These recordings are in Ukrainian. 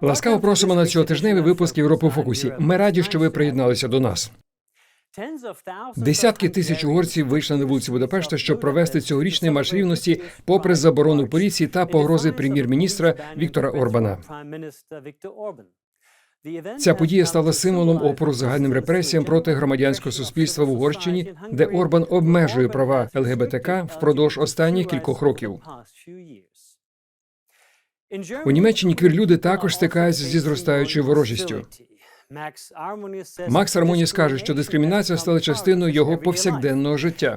Ласкаво просимо на цьоготижневий випуск Європи у фокусі. Ми раді, що ви приєдналися до нас. Десятки тисяч угорців вийшли на вулиці Будапешта, щоб провести цьогорічний марш рівності, попри заборону поліції та погрози прем'єр-міністра Віктора Орбана. Ця подія стала символом опору загальним репресіям проти громадянського суспільства в Угорщині, де Орбан обмежує права ЛГБТК впродовж останніх кількох років. У Німеччині квірлюди також стикаються зі зростаючою ворожістю. Макс Армоніс каже, що дискримінація стала частиною його повсякденного життя.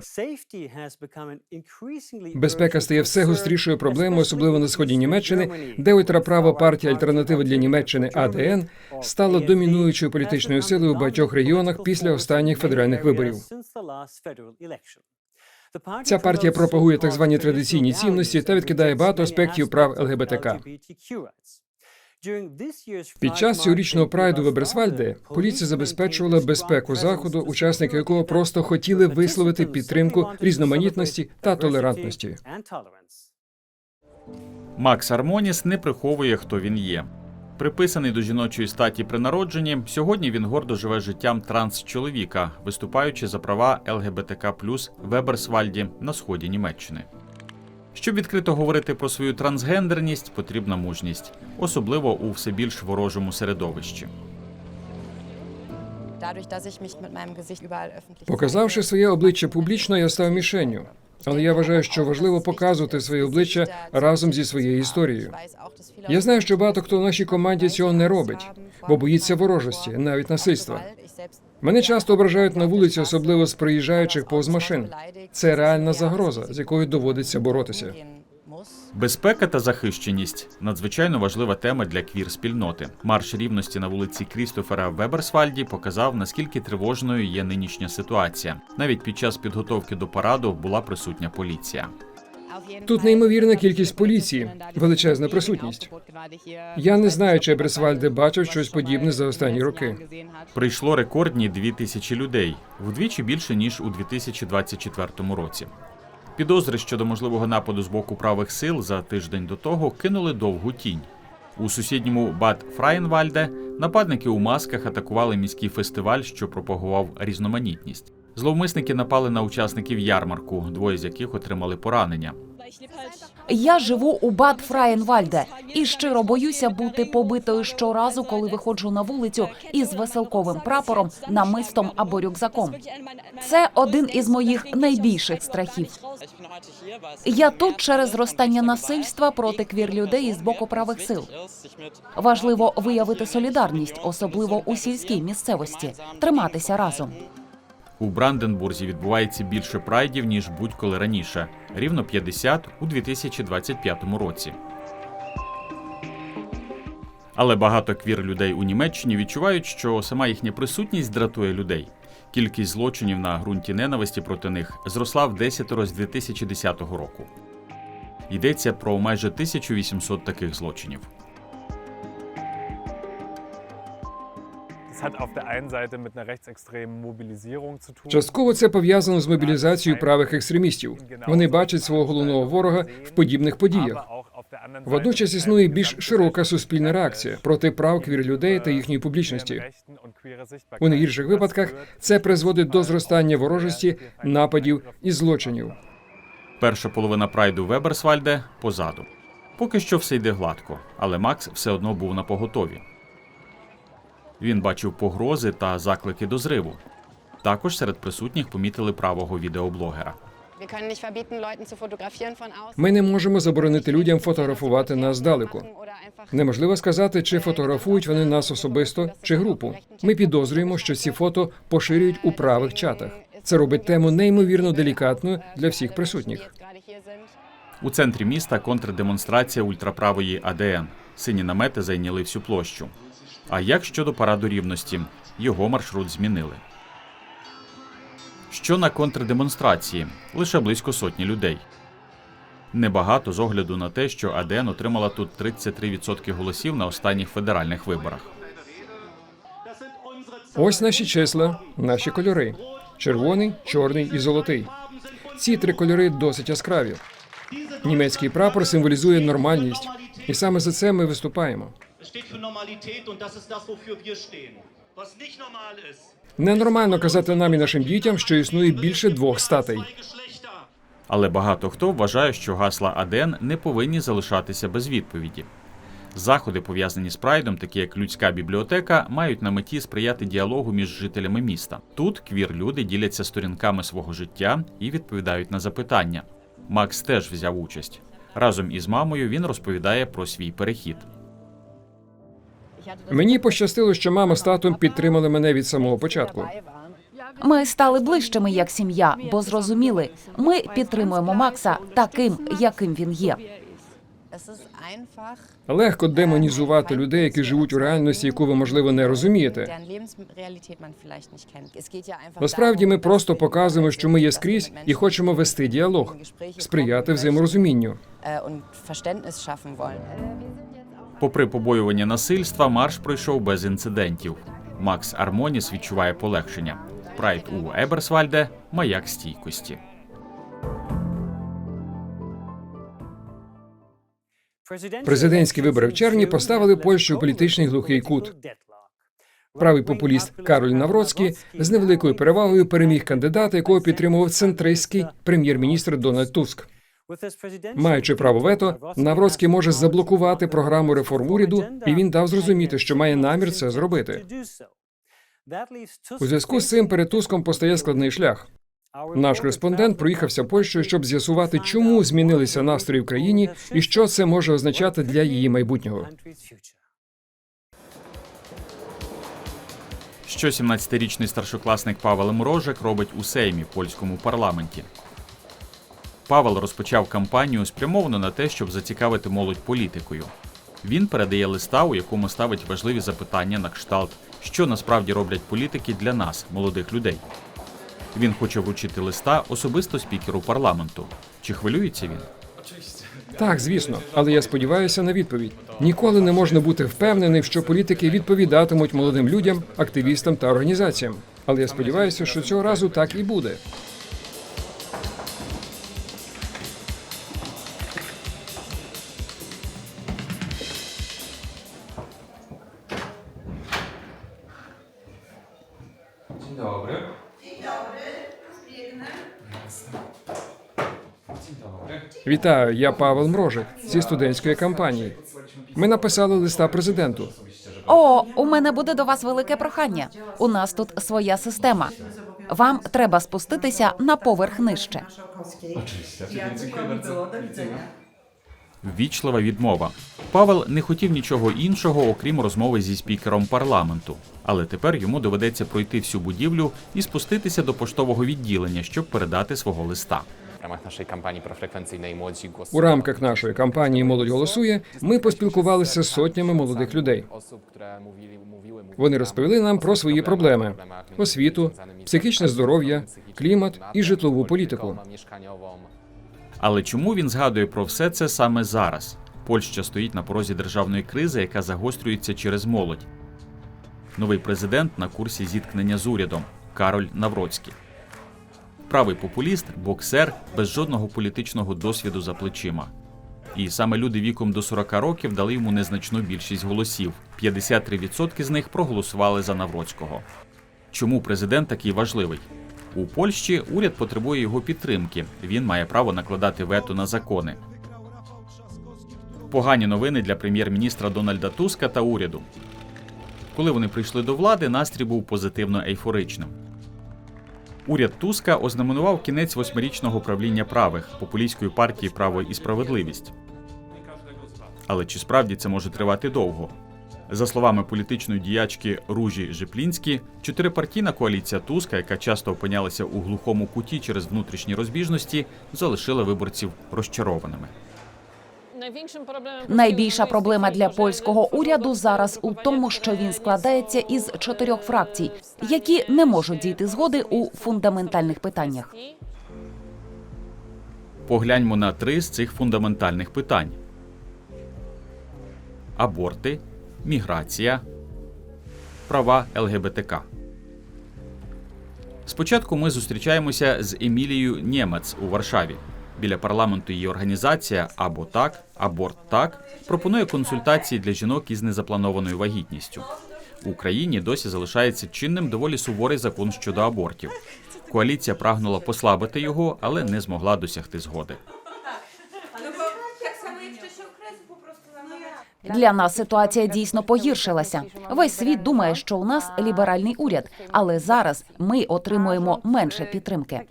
Безпека стає все гострішою проблемою, особливо на сході Німеччини, де ультраправа партія Альтернатива для Німеччини АДН стала домінуючою політичною силою у багатьох регіонах після останніх федеральних виборів. Ця партія пропагує так звані традиційні цінності та відкидає багато аспектів прав ЛГБТК. Під час цьогорічного прайду в Еберсвальде поліція забезпечувала безпеку заходу, учасники якого просто хотіли висловити підтримку різноманітності та толерантності. Макс Армоніс не приховує, хто він є. Приписаний до жіночої статі при народженні, сьогодні він гордо живе життям транс-чоловіка, виступаючи за права ЛГБТК в Еберсвальді на сході Німеччини. Щоб відкрито говорити про свою трансгендерність, потрібна мужність, особливо у все більш ворожому середовищі. Показавши своє обличчя публічно, я став мішенню. Але я вважаю, що важливо показувати своє обличчя разом зі своєю історією. Я знаю, що багато хто в нашій команді цього не робить, бо боїться ворожості, навіть насильства. Мене часто ображають на вулиці, особливо з приїжджаючих повз машин. Це реальна загроза, з якою доводиться боротися. Безпека та захищеність надзвичайно важлива тема для квір-спільноти. Марш рівності на вулиці Крістофера в Веберсвальді показав, наскільки тривожною є нинішня ситуація. Навіть під час підготовки до параду була присутня поліція. Тут неймовірна кількість поліції, величезна присутність. Я не знаю, чи Еберсвальде бачив щось подібне за останні роки. Прийшло рекордні дві тисячі людей, вдвічі більше ніж у 2024 році. Підозри щодо можливого нападу з боку правих сил за тиждень до того кинули довгу тінь. У сусідньому Бад Фраєнвальде нападники у масках атакували міський фестиваль, що пропагував різноманітність. Зловмисники напали на учасників ярмарку, двоє з яких отримали поранення. Я живу у Бад Фраєнвальде і щиро боюся бути побитою щоразу, коли виходжу на вулицю із веселковим прапором, намистом або рюкзаком. Це один із моїх найбільших страхів. Я тут через зростання насильства проти квір-людей із боку правих сил. Важливо виявити солідарність, особливо у сільській місцевості, триматися разом. У Бранденбурзі відбувається більше прайдів ніж будь-коли раніше, рівно 50 у 2025 році. Але багато квір людей у Німеччині відчувають, що сама їхня присутність дратує людей. Кількість злочинів на ґрунті ненависті проти них зросла в десятеро з 2010 року. Йдеться про майже 1800 таких злочинів. Частково це пов'язано з мобілізацією правих екстремістів. Вони бачать свого головного ворога в подібних подіях. Водночас існує більш широка суспільна реакція проти прав квір людей та їхньої публічності. У найгірших випадках це призводить до зростання ворожості, нападів і злочинів. Перша половина прайду Веберсвальде позаду. Поки що все йде гладко, але Макс все одно був на поготові. Він бачив погрози та заклики до зриву. Також серед присутніх помітили правого відеоблогера. Ми не можемо заборонити людям фотографувати нас здалеку. Неможливо сказати, чи фотографують вони нас особисто чи групу. Ми підозрюємо, що ці фото поширюють у правих чатах. Це робить тему неймовірно делікатною для всіх присутніх. У центрі міста контрдемонстрація ультраправої АДН. Сині намети зайняли всю площу. А як щодо параду рівності? Його маршрут змінили. Що на контрдемонстрації? Лише близько сотні людей. Небагато з огляду на те, що АДН отримала тут 33% голосів на останніх федеральних виборах. Ось наші числа, наші кольори: червоний, чорний і золотий. Ці три кольори досить яскраві. Німецький прапор символізує нормальність, і саме за це ми виступаємо. Es steht für Normalität und das ist das, wofür wir stehen. Was nicht normal ist, Ненормально казати нам і нашим дітям, що існує більше двох статей. Але багато хто вважає, що гасла АДН не повинні залишатися без відповіді. Заходи, пов'язані з прайдом, такі як людська бібліотека, мають на меті сприяти діалогу між жителями міста. Тут квір-люди діляться сторінками свого життя і відповідають на запитання. Макс теж взяв участь. Разом із мамою він розповідає про свій перехід. Мені пощастило, що мама з татом підтримали мене від самого початку. Ми стали ближчими як сім'я, бо зрозуміли, ми підтримуємо Макса таким, яким він є. Легко демонізувати людей, які живуть у реальності, яку ви можливо не розумієте. Насправді ми просто показуємо, що ми є скрізь і хочемо вести діалог, сприяти взаєморозумінню. Попри побоювання насильства, марш пройшов без інцидентів. Макс Армоніс відчуває полегшення. Прайд у Еберсвальде маяк стійкості. Президентські вибори в червні поставили Польщу у політичний глухий кут. Правий популіст Кароль Навроцький з невеликою перевагою переміг кандидата, якого підтримував центристський прем'єр-міністр Дональд Туск. Маючи право вето, Навроцький може заблокувати програму реформ уряду, і він дав зрозуміти, що має намір це зробити. У зв'язку з цим перед Туском постає складний шлях. Наш кореспондент проїхався Польщею, щоб з'ясувати, чому змінилися настрої в країні і що це може означати для її майбутнього. Що 17-річний старшокласник Павел Мрожик робить у Сеймі, польському парламенті. Павел розпочав кампанію спрямовану на те, щоб зацікавити молодь політикою. Він передає листа, у якому ставить важливі запитання на кшталт, що насправді роблять політики для нас, молодих людей. Він хоче вручити листа особисто спікеру парламенту. Чи хвилюється він? Так, звісно, але я сподіваюся на відповідь. Ніколи не можна бути впевненим, що політики відповідатимуть молодим людям, активістам та організаціям. Але я сподіваюся, що цього разу так і буде. Вітаю, я Павел Мрожик зі студентської кампанії. Ми написали листа президенту. О, у мене буде до вас велике прохання. У нас тут своя система. Вам треба спуститися на поверх нижче. Ввічлива відмова. Павел не хотів нічого іншого, окрім розмови зі спікером парламенту. Але тепер йому доведеться пройти всю будівлю і спуститися до поштового відділення, щоб передати свого листа. W ramach naszej kampanii profrekwencyjnej Młodzi У рамках нашої кампанії Молодь голосує. Ми поспілкувалися з сотнями молодих людей. Вони розповіли нам про свої проблеми: освіту, психічне здоров'я, клімат і житлову політику. Але чому він згадує про все це саме зараз? Польща стоїть на порозі державної кризи, яка загострюється через молодь. Новий президент на курсі зіткнення з урядом Кароль Навроцький. Правий популіст, боксер без жодного політичного досвіду за плечима. І саме люди віком до 40 років дали йому незначну більшість голосів. 53% з них проголосували за Навроцького. Чому президент такий важливий? У Польщі уряд потребує його підтримки. Він має право накладати вето на закони. Погані новини для прем'єр-міністра Дональда Туска та уряду. Коли вони прийшли до влади, настрій був позитивно ейфоричним. Уряд Туска ознаменував кінець восьмирічного правління правих популістської партії Право і справедливість. Але чи справді це може тривати довго? За словами політичної діячки Ружі Жиплінські, чотирипартійна коаліція Туска, яка часто опинялася у глухому куті через внутрішні розбіжності, залишила виборців розчарованими. Найбільша проблема для польського уряду зараз у тому, що він складається із чотирьох фракцій, які не можуть дійти згоди у фундаментальних питаннях. Погляньмо на три з цих фундаментальних питань: аборти, міграція, права ЛГБТК. Спочатку ми зустрічаємося з Емілією Нємец у Варшаві. Біля парламенту її організація або так, аборт так пропонує консультації для жінок із незапланованою вагітністю. В Україні досі залишається чинним доволі суворий закон щодо абортів. Коаліція прагнула послабити його, але не змогла досягти згоди. Для нас ситуація дійсно погіршилася. Весь світ думає, що у нас ліберальний уряд, але зараз ми отримуємо менше підтримки.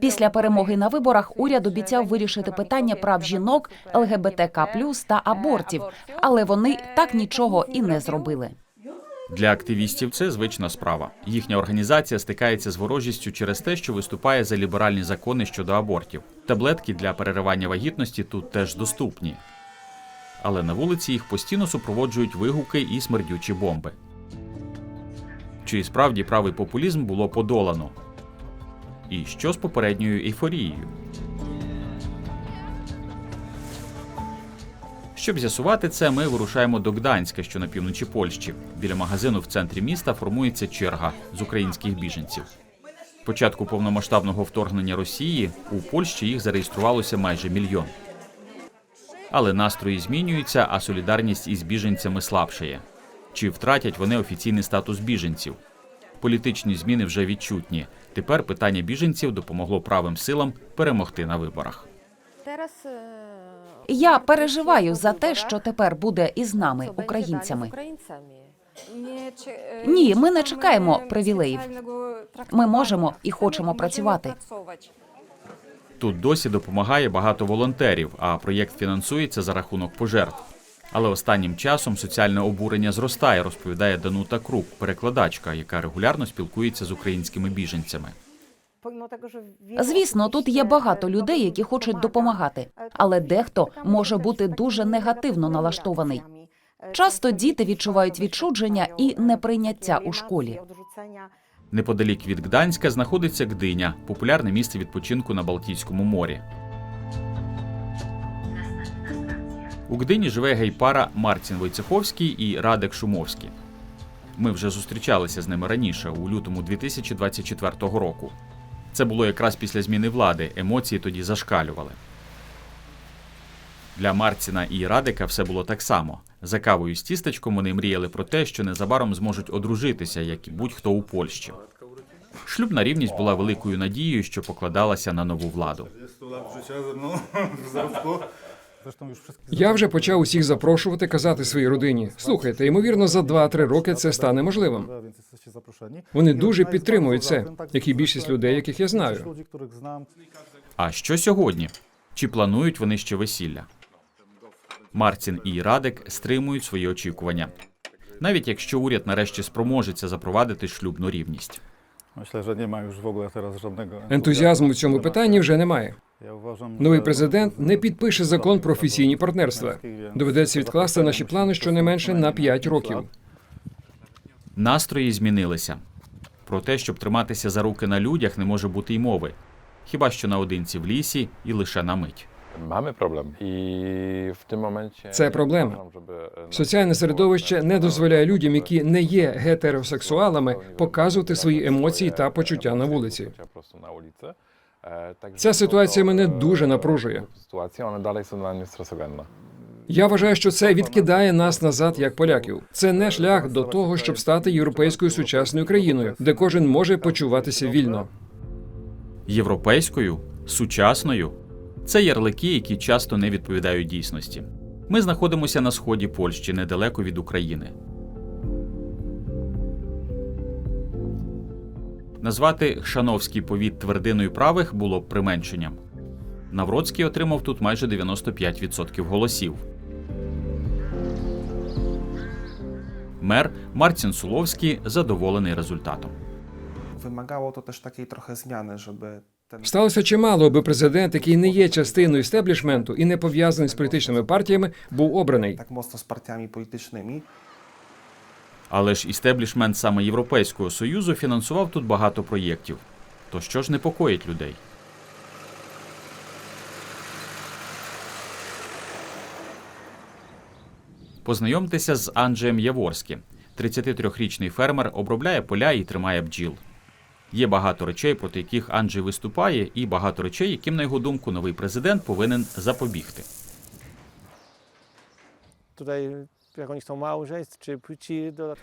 Після перемоги на виборах уряд обіцяв вирішити питання прав жінок, ЛГБТК та абортів, але вони так нічого і не зробили. Для активістів це звична справа. Їхня організація стикається з ворожістю через те, що виступає за ліберальні закони щодо абортів. Таблетки для переривання вагітності тут теж доступні. Але на вулиці їх постійно супроводжують вигуки і смердючі бомби. Чи справді правий популізм було подолано? І що з попередньою ейфорією? Щоб з'ясувати це, ми вирушаємо до Гданська, що на півночі Польщі. Біля магазину в центрі міста формується черга з українських біженців. Початку повномасштабного вторгнення Росії у Польщі їх зареєструвалося майже мільйон. Але настрої змінюються, а солідарність із біженцями слабшає. Чи втратять вони офіційний статус біженців? Політичні зміни вже відчутні. Тепер питання біженців допомогло правим силам перемогти на виборах. Я переживаю за те, що тепер буде із нами, українцями. Ні, ми не чекаємо привілеїв. Ми можемо і хочемо працювати. Тут досі допомагає багато волонтерів, а проєкт фінансується за рахунок пожертв. Але останнім часом соціальне обурення зростає, розповідає Данута Крук, перекладачка, яка регулярно спілкується з українськими біженцями. Звісно, тут є багато людей, які хочуть допомагати, але дехто може бути дуже негативно налаштований. Часто діти відчувають відчудження і неприйняття у школі. Неподалік від Гданська знаходиться Гдиня, популярне місце відпочинку на Балтійському морі. У Гдині живе гей-пара Марцін Войцеховський і Радек Шумовський. Ми вже зустрічалися з ними раніше, у лютому 2024 року. Це було якраз після зміни влади. Емоції тоді зашкалювали. Для Марціна і Радика все було так само. За кавою з тістечком вони мріяли про те, що незабаром зможуть одружитися, як і будь-хто у Польщі. Шлюбна рівність була великою надією, що покладалася на нову владу. 100 lat życia ze mną w zarobku. Zresztą już wszystkie Я вже почав усіх запрошувати казати своїй родині. Слухайте, ймовірно, за 2-3 роки це стане можливим. Вони дуже підтримують це, як і більшість людей, яких я знаю. А що сьогодні? Чи планують вони ще весілля? Марцін і Радик стримують свої очікування. Навіть якщо уряд нарешті спроможеться запровадити шлюбну рівність. Ентузіазму в цьому питанні вже немає. Новий президент не підпише закон про офіційні партнерства. Доведеться відкласти наші плани щонайменше на 5 років. Настрої змінилися. Про те, щоб триматися за руки на людях, не може бути й мови. Хіба що наодинці в лісі і лише на мить. Mamy problem i w tym momencie Це проблема. e, Соціальне середовище не дозволяє людям, які не є гетеросексуалами, показувати свої емоції та почуття на вулиці. Także Ця ситуація мене e, дуже напружує. Я вважаю, що це відкидає нас назад як поляків. Це не шлях до того, щоб стати європейською сучасною країною, де кожен може почуватися вільно. Європейською, сучасною це ярлики, які часто не відповідають дійсності. Ми знаходимося на сході Польщі, недалеко від України. Назвати Хшановський повіт твердиною правих було б применшенням. Навроцький отримав тут майже 95% голосів. Мер Марцін Суловський задоволений результатом. To też takiej trochę zmiany, żeby ten Сталося чимало, аби президент, який не є частиною істеблішменту і не пов'язаний з політичними партіями, був обраний. tak mocno z partiami politycznymi. Але ж істеблішмент саме Європейського Союзу фінансував тут багато проєктів. То що ж непокоїть людей? Познайомтеся з Анджеєм Яворським. 33-річний фермер обробляє поля і тримає бджіл. Є багато речей, проти яких Анджей виступає, і багато речей, яким, на його думку, новий президент повинен запобігти.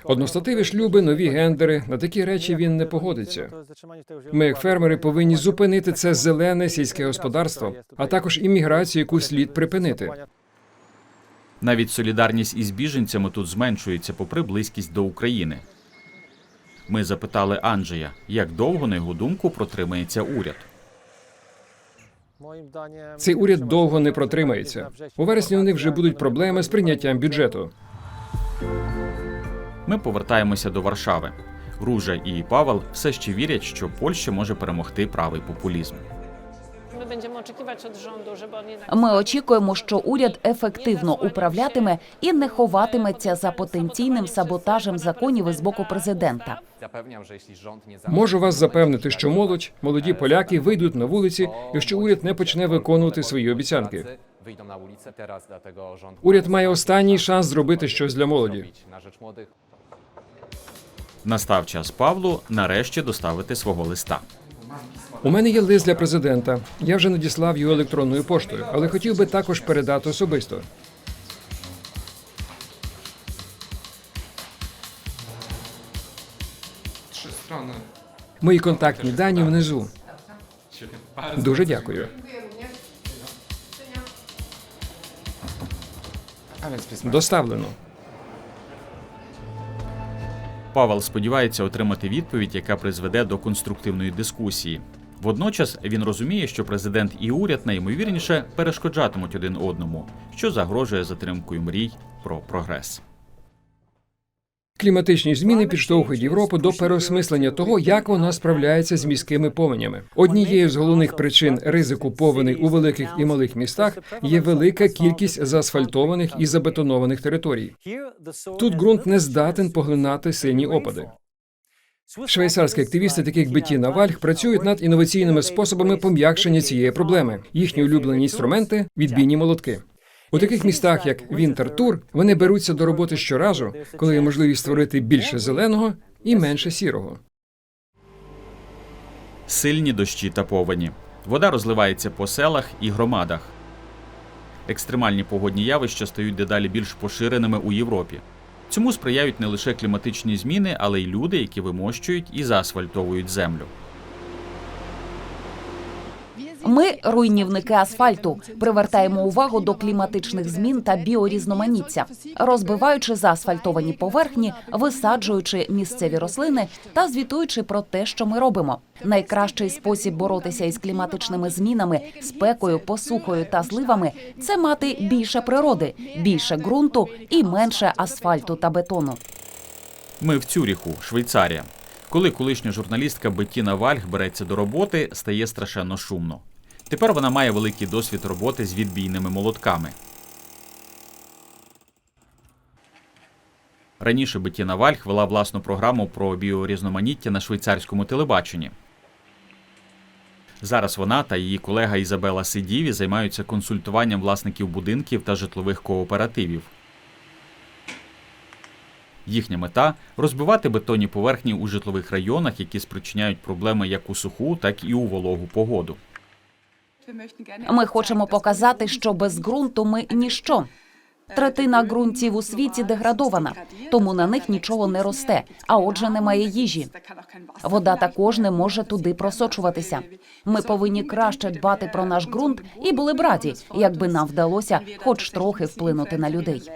Одностативі шлюби, нові гендери. На такі речі він не погодиться. Ми, як фермери, повинні зупинити це зелене сільське господарство, а також імміграцію, яку слід припинити. Навіть солідарність із біженцями тут зменшується попри близькість до України. Ми запитали Анджея, як довго, на його думку, протримається уряд. Цей уряд довго не протримається. У вересні у них вже будуть проблеми з прийняттям бюджету. Ми повертаємося до Варшави. Ружа і Павел все ще вірять, що Польща може перемогти правий популізм. My będziemy oczekiwać od rządu, żeby on jednak Ми очікуємо, що уряд ефективно управлятиме і не ховатиметься за потенційним саботажем законів із боку президента. Можу вас запевнити, що молодь, молоді поляки вийдуть на вулиці, якщо уряд не почне виконувати свої обіцянки. Уряд має останній шанс зробити щось для молоді. Настав час Павлу нарешті доставити свого листа. У мене є лист для президента. Я вже надіслав його електронною поштою, але хотів би також передати особисто. Мої контактні дані внизу. Дуже дякую. Доставлено. Павел сподівається отримати відповідь, яка призведе до конструктивної дискусії. Водночас він розуміє, що президент і уряд найімовірніше перешкоджатимуть один одному, що загрожує затримкою мрій про прогрес. Кліматичні зміни підштовхують Європу до переосмислення того, як вона справляється з міськими повенями. Однією з головних причин ризику повеней у великих і малих містах є велика кількість заасфальтованих і забетонованих територій. Тут ґрунт не здатен поглинати сильні опади. Швейцарські активісти, такі як Беттіна Вальх, працюють над інноваційними способами пом'якшення цієї проблеми. Їхні улюблені інструменти відбійні молотки. У таких містах, як Вінтер-Тур, вони беруться до роботи щоразу, коли є можливість створити більше зеленого і менше сірого. Сильні дощі та повені. Вода розливається по селах і громадах. Екстремальні погодні явища стають дедалі більш поширеними у Європі. Цьому сприяють не лише кліматичні зміни, але й люди, які вимощують і заасфальтовують землю. Ми, руйнівники асфальту, привертаємо увагу до кліматичних змін та біорізноманіття, розбиваючи заасфальтовані поверхні, висаджуючи місцеві рослини та звітуючи про те, що ми робимо. Найкращий спосіб боротися із кліматичними змінами, спекою, посухою та зливами це мати більше природи, більше ґрунту і менше асфальту та бетону. Ми в Цюріху, Швейцарія. Коли колишня журналістка Беттіна Вальх береться до роботи, стає страшенно шумно. Тепер вона має великий досвід роботи з відбійними молотками. Раніше Беттіна Вальх вела власну програму про біорізноманіття на швейцарському телебаченні. Зараз вона та її колега Ізабела Сидіві займаються консультуванням власників будинків та житлових кооперативів. Їхня мета розбивати бетонні поверхні у житлових районах, які спричиняють проблеми як у суху, так і у вологу погоду. Ми хочемо показати, що без ґрунту ми ніщо. Третина ґрунтів у світі деградована, тому на них нічого не росте, а отже, немає їжі. Вода також не може туди просочуватися. Ми повинні краще дбати про наш ґрунт і були б раді, якби нам вдалося хоч трохи вплинути на людей.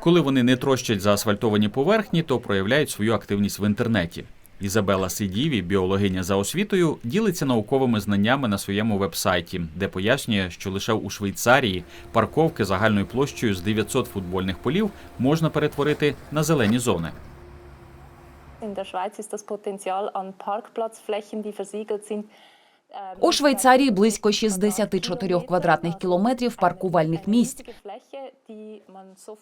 Коли вони не трощать заасфальтовані поверхні, то проявляють свою активність в інтернеті. Ізабела Сидіві, біологиня за освітою, ділиться науковими знаннями на своєму вебсайті, де пояснює, що лише у Швейцарії парковки загальною площею з 900 футбольних полів можна перетворити на зелені зони. in der Schweiz ist das Potenzial an Parkplatzflächen, die versiegelt sind. У Швейцарії близько 64 квадратних кілометрів паркувальних місць.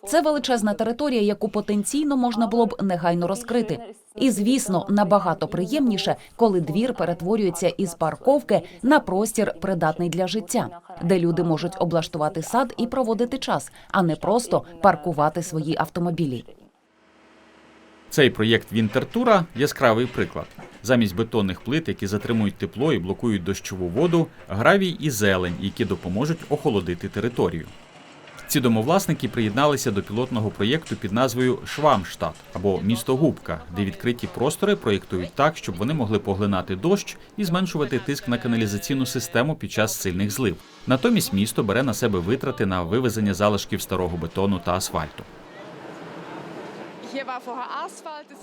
Це величезна територія, яку потенційно можна було б негайно розкрити. І звісно, набагато приємніше, коли двір перетворюється із парковки на простір, придатний для життя, де люди можуть облаштувати сад і проводити час, а не просто паркувати свої автомобілі. Цей проєкт Вінтертура яскравий приклад. Замість бетонних плит, які затримують тепло і блокують дощову воду, гравій і зелень, які допоможуть охолодити територію. Ці домовласники приєдналися до пілотного проєкту під назвою Швамштадт або місто Губка, де відкриті простори проєктують так, щоб вони могли поглинати дощ і зменшувати тиск на каналізаційну систему під час сильних злив. Натомість місто бере на себе витрати на вивезення залишків старого бетону та асфальту.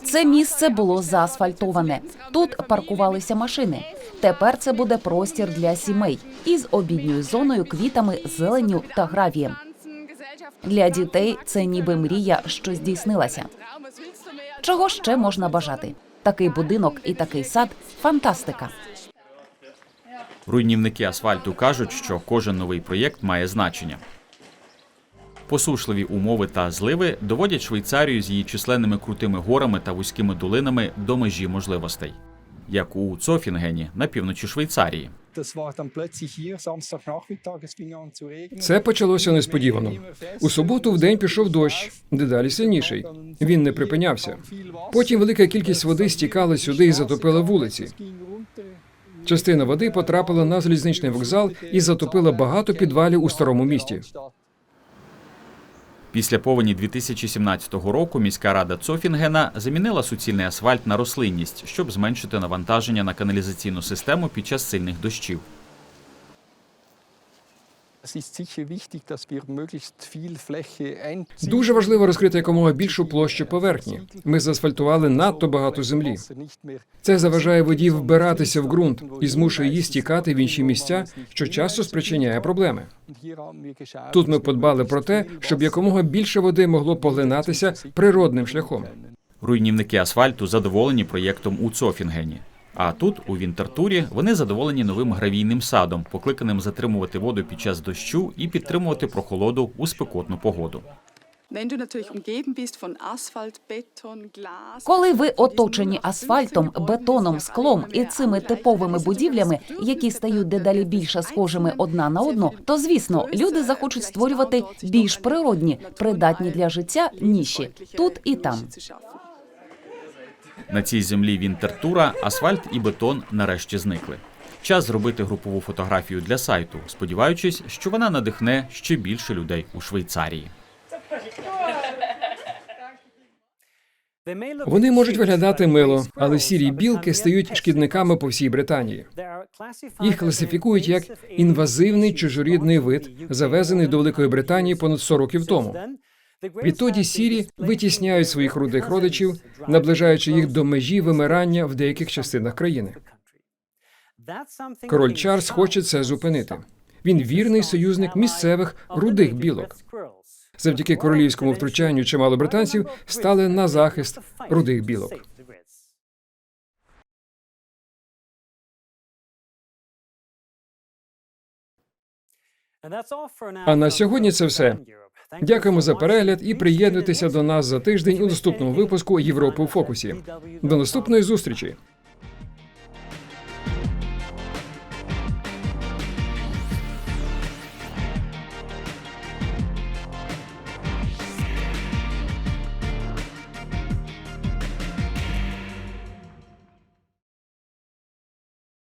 Це місце було заасфальтоване. Тут паркувалися машини. Тепер це буде простір для сімей із обідньою зоною, квітами, зеленню та гравієм. Для дітей це ніби мрія, що здійснилася. Чого ще можна бажати? Такий будинок і такий сад фантастика. Руйнівники асфальту кажуть, що кожен новий проєкт має значення. Посушливі умови та зливи доводять Швейцарію з її численними крутими горами та вузькими долинами до межі можливостей, як у Цофінгені на півночі Швейцарії. Це почалося несподівано. У суботу в день пішов дощ, дедалі сильніший. Він не припинявся. Потім велика кількість води стікала сюди і затопила вулиці. Частина води потрапила на залізничний вокзал і затопила багато підвалів у старому місті. Після повені 2017 року міська рада Цофінгена замінила суцільний асфальт на рослинність, щоб зменшити навантаження на каналізаційну систему під час сильних дощів. Дуже важливо розкрити якомога більшу площу поверхні. Ми заасфальтували надто багато землі. Це заважає воді вбиратися в ґрунт і змушує її стікати в інші місця, що часто спричиняє проблеми. Тут ми подбали про те, щоб якомога більше води могло поглинатися природним шляхом. Руйнівники асфальту задоволені проєктом у Цофінгені. А тут, у Вінтертурі, вони задоволені новим гравійним садом, покликаним затримувати воду під час дощу і підтримувати прохолоду у спекотну погоду. Коли ви оточені асфальтом, бетоном, склом і цими типовими будівлями, які стають дедалі більше схожими одна на одну, то звісно люди захочуть створювати більш природні, придатні для життя ніші тут і там. На цій землі Вінтертура асфальт і бетон нарешті зникли. Час зробити групову фотографію для сайту, сподіваючись, що вона надихне ще більше людей у Швейцарії. Вони можуть виглядати мило, але сірі білки стають шкідниками по всій Британії. Їх класифікують як інвазивний чужорідний вид, завезений до Великої Британії понад 100 років тому. Відтоді сірі витісняють своїх рудих родичів, наближаючи їх до межі вимирання в деяких частинах країни. Король Чарльз хоче це зупинити. Він вірний союзник місцевих рудих білок. Завдяки королівському втручанню чимало британців стали на захист рудих білок. А на сьогодні це все. Дякуємо за перегляд і приєднуйтеся до нас за тиждень у наступному випуску Європи у фокусі. До наступної зустрічі.